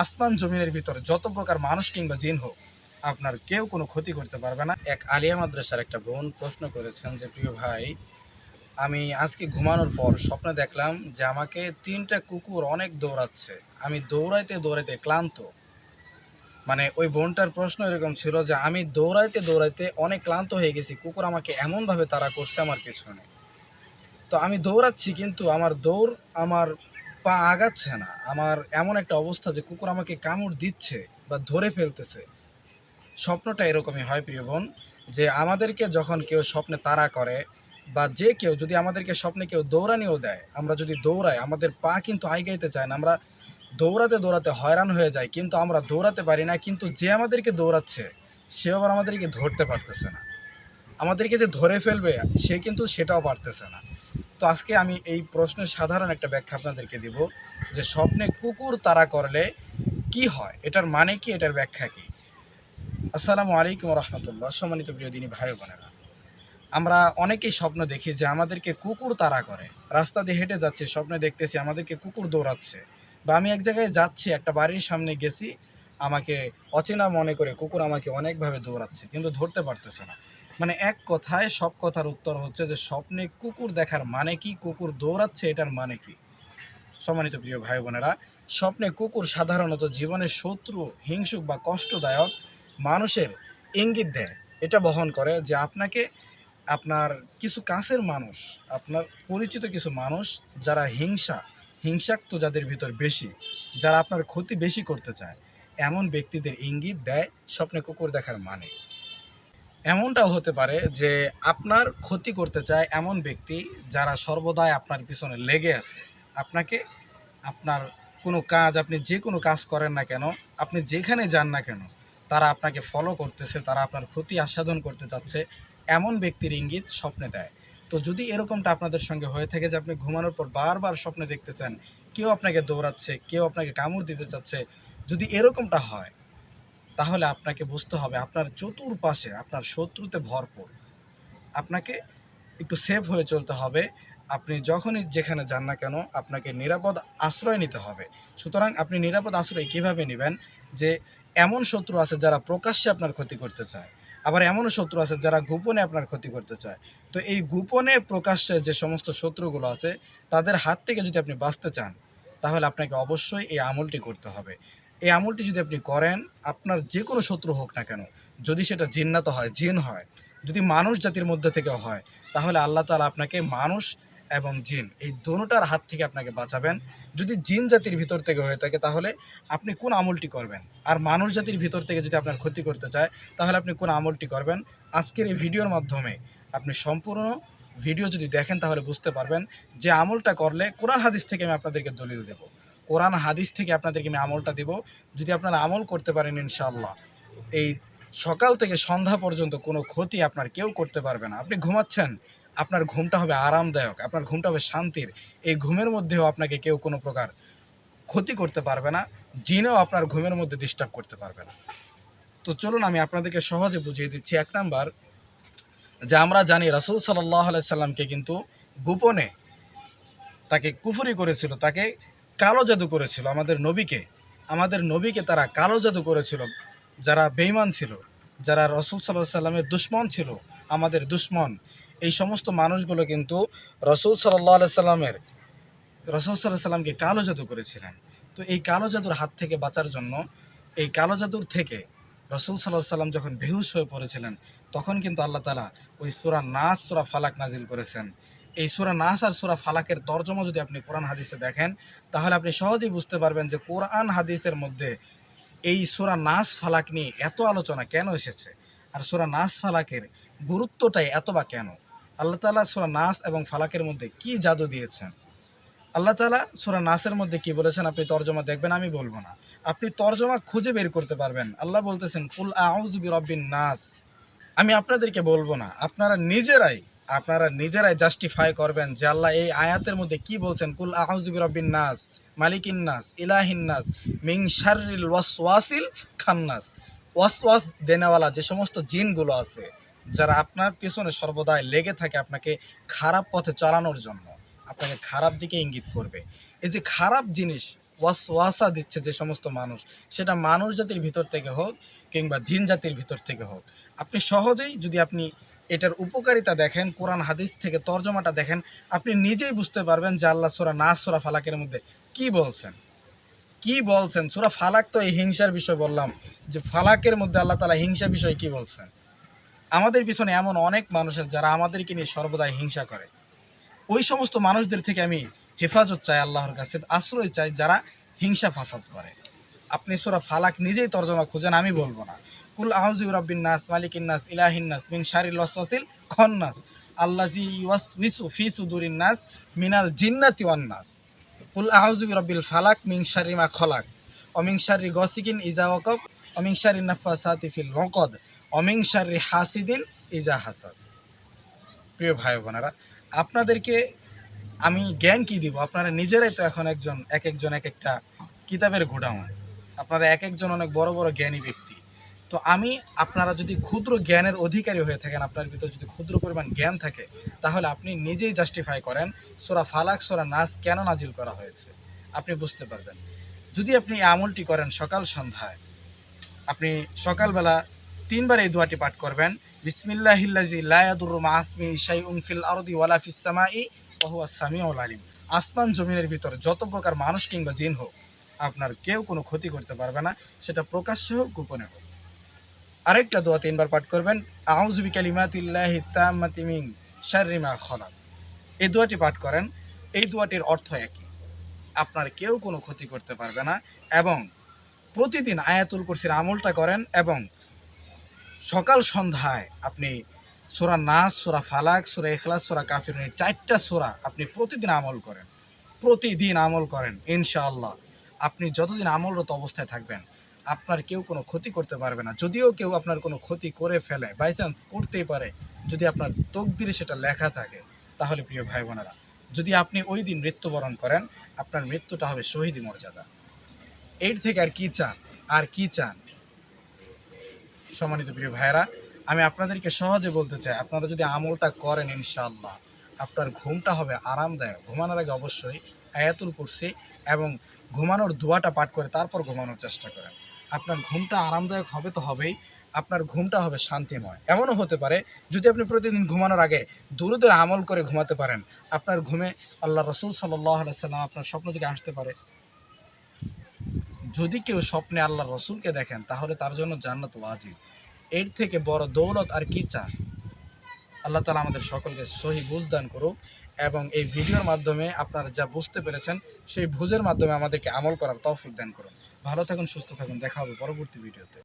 আসমান জমিনের ভিতর যত প্রকার মানুষ কিংবা জিন হোক, আপনার কেউ কোনো ক্ষতি করতে পারবে না। এক আলিয়া মাদ্রাসার একটা বোন প্রশ্ন করেছেন যে, প্রিয় ভাই, আমি আজকে ঘুমানোর পর স্বপ্নে দেখলাম যে আমাকে তিনটা কুকুর অনেক দৌড়াচ্ছে। আমি দৌড়াইতে দৌড়াইতে ক্লান্ত। মানে ওই বোনটার প্রশ্ন এরকম ছিল যে, আমি দৌড়াইতে দৌড়াইতে অনেক ক্লান্ত হয়ে গেছি, কুকুর আমাকে এমনভাবে তারা করছে, আমার পিছনে। তো আমি দৌড়াচ্ছি, কিন্তু আমার দৌড় আমার পা আগাচ্ছে না। আমার এমন একটা অবস্থা যে কুকুর আমাকে কামড় দিচ্ছে বা ধরে ফেলতেছে। স্বপ্নটা এরকমই হয়, প্রিয় বোন, যে আমাদেরকে যখন কেউ স্বপ্নে তাড়া করে বা যে কেউ যদি আমাদেরকে স্বপ্নে কেউ দৌড়ানিও দেয়, আমরা যদি দৌড়াই, আমাদের পা কিন্তু আইগাইতে চায় না। আমরা দৌড়াতে দৌড়াতে হয়রান হয়ে যায় কিন্তু আমরা দৌড়াতে পারি না, কিন্তু যে আমাদেরকে দৌড়াচ্ছে সে আবার আমাদেরকে ধরতে পারতেছে না। আমাদেরকে যে ধরে ফেলবে, সে কিন্তু সেটাও পারতেছে না। তো আজকে আমি এই প্রশ্নের সাধারণ একটা ব্যাখ্যা আপনাদেরকে দিব যে স্বপ্নে কুকুর তাড়া করলে কি হয়? এটার মানে কি? এটার ব্যাখ্যা কি? আসসালামু আলাইকুম রহমতুল্লাহ। সম্মানিত প্রিয় দিনী ভাই বোনেরা, আমরা অনেকেই স্বপ্ন দেখি যে আমাদেরকে কুকুর তাড়া করে। রাস্তা দিয়ে হেঁটে যাচ্ছে, স্বপ্নে দেখতেছি আমাদেরকে কুকুর দৌড়াচ্ছে। বা আমি এক জায়গায় যাচ্ছি, একটা বাড়ির সামনে গেছি, আমাকে অচেনা মনে করে কুকুর আমাকে অনেকভাবে দৌড়াচ্ছে, কিন্তু ধরতে পারতেছে না। মানে এক কথায় সব কথার উত্তর হচ্ছে যে স্বপ্নে কুকুর দেখার মানে কি? কুকুর দৌড়াচ্ছে, এটার মানে কি? সম্মানিত প্রিয় ভাই বোনেরা, স্বপ্নে কুকুর সাধারণত জীবনের শত্রু, হিংসুক বা কষ্টদায়ক মানুষের ইঙ্গিত দেয়। এটা বহন করে যে আপনাকে, আপনার কিছু কাছের মানুষ, আপনার পরিচিত কিছু মানুষ যারা হিংসা, হিংসাক্ত যাদের ভিতর বেশি, যারা আপনার ক্ষতি বেশি করতে চায়, এমন ব্যক্তিদের ইঙ্গিত দেয় স্বপ্নে কুকুর দেখার মানে। এমনটাও হতে পারে যে আপনার ক্ষতি করতে চায় এমন ব্যক্তি যারা সর্বদাই আপনার পিছনে লেগে আছে। আপনাকে, আপনার কোনো কাজ আপনি যে কোনো কাজ করেন না কেন, আপনি যেখানে যান না কেন, তারা আপনাকে ফলো করতেছে, তারা আপনার ক্ষতি আস্বাদন করতে চাচ্ছে, এমন ব্যক্তির ইঙ্গিত স্বপ্নে দেয়। তো যদি এরকমটা আপনাদের সঙ্গে হয়ে থাকে যে আপনি ঘুমানোর পর বারবার স্বপ্নে দেখতেছেন, কেউ আপনাকে দৌড়াচ্ছে, কেউ আপনাকে কামড় দিতে চাচ্ছে, যদি এরকমটা হয় তাহলে আপনাকে বুঝতে হবে আপনার চতুর্পাশে, আপনার শত্রুতে ভরপুর। আপনাকে একটু সেফ হয়ে চলতে হবে। আপনি যখনই যেখানে যান না কেন, আপনাকে নিরাপদ আশ্রয় নিতে হবে। সুতরাং আপনি নিরাপদ আশ্রয় কীভাবে নেবেন? যে এমন শত্রু আছে যারা প্রকাশ্যে আপনার ক্ষতি করতে চায়, আবার এমনও শত্রু আছে যারা গোপনে আপনার ক্ষতি করতে চায়। তো এই গোপনে প্রকাশ্যে যে সমস্ত শত্রুগুলো আছে, তাদের হাত থেকে যদি আপনি বাঁচতে চান, তাহলে আপনাকে অবশ্যই এই আমলটি করতে হবে। এই আমলটি যদি আপনি করেন, আপনার যে কোনো শত্রু হোক না কেন, যদি সেটা জিন্নাত হয়, জিন হয়, যদি মানুষ জাতির মধ্যে থেকে হয়, তাহলে আল্লাহ তালা আপনাকে মানুষ এবং জিন, এই দোনোটার হাত থেকে আপনাকে বাঁচাবেন। যদি জিন জাতির ভিতর থেকে হয়ে থাকে, তাহলে আপনি কোন আমলটি করবেন? আর মানুষ জাতির ভিতর থেকে যদি আপনার ক্ষতি করতে চায়, তাহলে আপনি কোন আমলটি করবেন? আজকের এই ভিডিওর মাধ্যমে আপনি সম্পূর্ণ ভিডিও যদি দেখেন, তাহলে বুঝতে পারবেন যে আমলটা করলে কোরআন হাদিস থেকে আমি আপনাদেরকে দলিল দেব। কোরআন হাদিস থেকে আপনাদেরকে আমি আমলটা দেব। যদি আপনারা আমল করতে পারেন, ইনশাআল্লাহ। এই সকাল থেকে সন্ধ্যা পর্যন্ত কোনো ক্ষতি আপনার কেউ করতে পারবে না। আপনি ঘুমাচ্ছেন, আপনার ঘুমটা হবে আরামদায়ক, আপনার ঘুমটা হবে শান্তির। এই ঘুমের মধ্যেও আপনাকে কেউ কোনো প্রকার ক্ষতি করতে পারবে না, জিনেও আপনার ঘুমের মধ্যে ডিস্টার্ব করতে পারবে না। তো চলুন আমি আপনাদেরকে সহজে বুঝিয়ে দিচ্ছি। এক নাম্বার, যে আমরা জানি রাসুল সাল্লাহ সাল্লামকে কিন্তু গোপনে তাকে কুফরি করেছিল, তাকে কালো জাদু করেছিল আমাদের নবীকে আমাদের নবীকে তারা কালো জাদু করেছিল। যারা বেইমান ছিল, যারা রসুল সাল্লাহ সাল্লামের দুশ্মন ছিল, আমাদের দুশ্মন। এই সমস্ত মানুষগুলো কিন্তু রসুল সাল্লাহ সাল্লামের, রসুল সাল্লাহ সাল্লামকে কালো জাদু করেছিলেন। তো এই কালো জাদুর হাত থেকে বাঁচার জন্য, এই কালো জাদুর থেকে রসুল সাল্লাহ সাল্লাম যখন বেহুশ হয়ে পড়েছিলেন, তখন কিন্তু আল্লাহ তালা ওই সুরা নাস, সুরা ফালাক নাজিল করেছেন। এই সুরা নাস আর সুরা ফালাকের তর্জমা যদি আপনি কোরআন হাদিসে দেখেন, তাহলে আপনি সহজেই বুঝতে পারবেন যে কোরআন হাদিসের মধ্যে এই সুরা নাস ফালাক নিয়ে এত আলোচনা কেন এসেছে? আর সুরা নাস ফালাকের গুরুত্বটাই এত বা কেন? আল্লাহ তালা সুরা নাস এবং ফালাকের মধ্যে কি জাদু দিয়েছেন? আল্লাহ তালা সুরা নাসের মধ্যে কি বলেছেন আপনি তর্জমা দেখবেন, আমি বলব না। আপনি তর্জমা খুঁজে বের করতে পারবেন। আল্লাহ বলতেছেন, কুল আউজুবি রব্বিন নাস। আমি আপনাদেরকে বলব না, আপনারা নিজেরাই আপনারা নিজেরাই জাস্টিফাই করবেন যে আল্লাহ এই আয়াতের মধ্যে কি বলছেন? কুল আউজুবি রব্বিন নাস, মালিকিন নাস, ইলাহিন নাস মিং শারিল ওয়াসওয়াসিল খান্নাস। ওয়াস ওয়াসওয়াস দেনেওয়ালা যে সমস্ত জিনগুলো আছে, যারা আপনার পেছনে সর্বদাই লেগে থাকে আপনাকে খারাপ পথে চালানোর জন্য, আপনাকে খারাপ দিকে ইঙ্গিত করবে। এই যে খারাপ জিনিস ওয়াস ওয়াসা দিচ্ছে যে সমস্ত মানুষ, সেটা মানুষ জাতির ভিতর থেকে হোক কিংবা জিন জাতির ভিতর থেকে হোক, আপনি সহজেই যদি আপনি এটার উপকারিতা দেখেন, কোরআন, হাদিস থেকে তর্জমাটা দেখেন, আপনি নিজেই বুঝতে পারবেন যে আল্লাহ সোরা নাস, সোরা ফালাকের মধ্যে কি বলছেন। কি বলছেন? সোরা ফালাক তো এই হিংসার বিষয় বললাম, যে ফালাকের মধ্যে আল্লাহ তালা হিংসা বিষয় কি বলছেন? আমাদের পিছনে এমন অনেক মানুষের যারা আমাদেরকে নিয়ে সর্বদাই হিংসা করে। ওই সমস্ত মানুষদের থেকে আমি হেফাজত চাই, আল্লাহর কাছে আশ্রয় চাই যারা হিংসা ফাসাদ করে। আপনি সোরা ফালাক নিজেই তর্জমা খুঁজেন, আমি বলব না। কুল আহজু রব্বিন নাস, মালিকিন ইলাহিন মিন শারিল ওয়াসওয়াসিল খন্নাস আল্লাজি ওয়াস উইসু ফি সুদুরিন মিনাল জিন্নাতি ওয়ান কুল আহজু রব্বিল ফালাক মিন শারি মা খলাক অমিং শারি গসিকিন ইজা ওয়াকব অমিং শারি নাফাসাতি ফিল ওয়াকদ অমিং শারি হাসিদিন ইজা হাসাদ। প্রিয় ভাই বোনেরা, আপনাদেরকে আমি জ্ঞান কি দিব? আপনারা নিজেরাই তো এখন একজন, এক একজন এক একটা কিতাবের গোডাউন। আপনারা এক একজন অনেক বড় বড় জ্ঞানী ব্যক্তি। তো আমি, আপনারা যদি ক্ষুদ্র জ্ঞানের অধিকারী হয়ে থাকেন, আপনার ভিতর যদি ক্ষুদ্র পরিমাণ জ্ঞান থাকে, তাহলে আপনি নিজেই জাস্টিফাই করেন সোরা ফালাক, সোরা নাচ কেন নাজিল করা হয়েছে। আপনি বুঝতে পারবেন। যদি আপনি আমলটি করেন সকাল সন্ধ্যায়, আপনি সকালবেলা তিনবার এই দোয়াটি পাঠ করবেন বিসমিল্লাহিল্লাজি আরদি আলিম। আসমান, জমিনের ভিতর যত প্রকার মানুষ কিংবা জিন হোক আপনার কেউ কোনো ক্ষতি করতে পারবে না, সেটা প্রকাশ্যে হোক, গোপনে হোক। আরেকটা দোয়া তিনবার পাঠ করবেন তাম্মাতি মিন শাররি খলাক। এই দোয়াটি পাঠ করেন, এই দোয়াটির অর্থ একই। আপনার কেউ কোনো ক্ষতি করতে পারবে না এবং প্রতিদিন আয়াতুল কুরসির আমলটা করেন এবং সকাল সন্ধ্যায় আপনি সোরা নাস, সোরা ফালাক, সোরা এখলাস সোরা কাফির চারটা সোরা আপনি প্রতিদিন আমল করেন। প্রতিদিন আমল করেন, ইনশাআল্লাহ। আপনি যতদিন আমলরত অবস্থায় থাকবেন, আপনার কেউ কোনো ক্ষতি করতে পারবে না। যদিও কেউ আপনার কোনো ক্ষতি করে ফেলে বাই চান্স করতেই পারে, যদি আপনার তকদিরে সেটা লেখা থাকে, তাহলে প্রিয় ভাই বোনেরা, যদি আপনি ওই দিন মৃত্যুবরণ করেন, আপনার মৃত্যুটা হবে শহীদি মর্যাদা। এর থেকে আর কি চান? আর কি চান? সম্মানিত প্রিয় ভাইয়েরা, আমি আপনাদেরকে সহজে বলতে চাই, আপনারা যদি আমলটা করেন ইনশাআল্লাহ, আপনার ঘুমটা হবে আরামদায়ক। ঘুমানোর আগে অবশ্যই আয়াতুল কুরসি এবং ঘুমানোর দোয়াটা পাঠ করে, তারপর ঘুমানোর চেষ্টা করেন। আপনার ঘুমটা আরামদায়ক হবে তো হবেই, আপনার ঘুমটা হবে শান্তিময়। এমনও হতে পারে, যদি আপনি প্রতিদিন ঘুমানোর আগে দূরদের আমল করে ঘুমাতে পারেন, আপনার ঘুমে আল্লাহ রসুল সাল্লাহ সাল্লাম আপনার স্বপ্ন থেকে আসতে পারে। যদি কেউ স্বপ্নে আল্লাহ রসুলকে দেখেন, তাহলে তার জন্য জান্নাত ওয়াজিব। এর থেকে বড় দৌলত আর কি চান? আল্লাহ তালা আমাদের সকলকে সহি বুঝ দান করুক এবং এই ভিডিওর মাধ্যমে আপনারা যা বুঝতে পেরেছেন, সেই বুঝের মাধ্যমে আমাদেরকে আমল করার তৌফিক দান করুন। ভালো থাকুন, সুস্থ থাকুন, দেখা হবে পরবর্তী ভিডিওতে।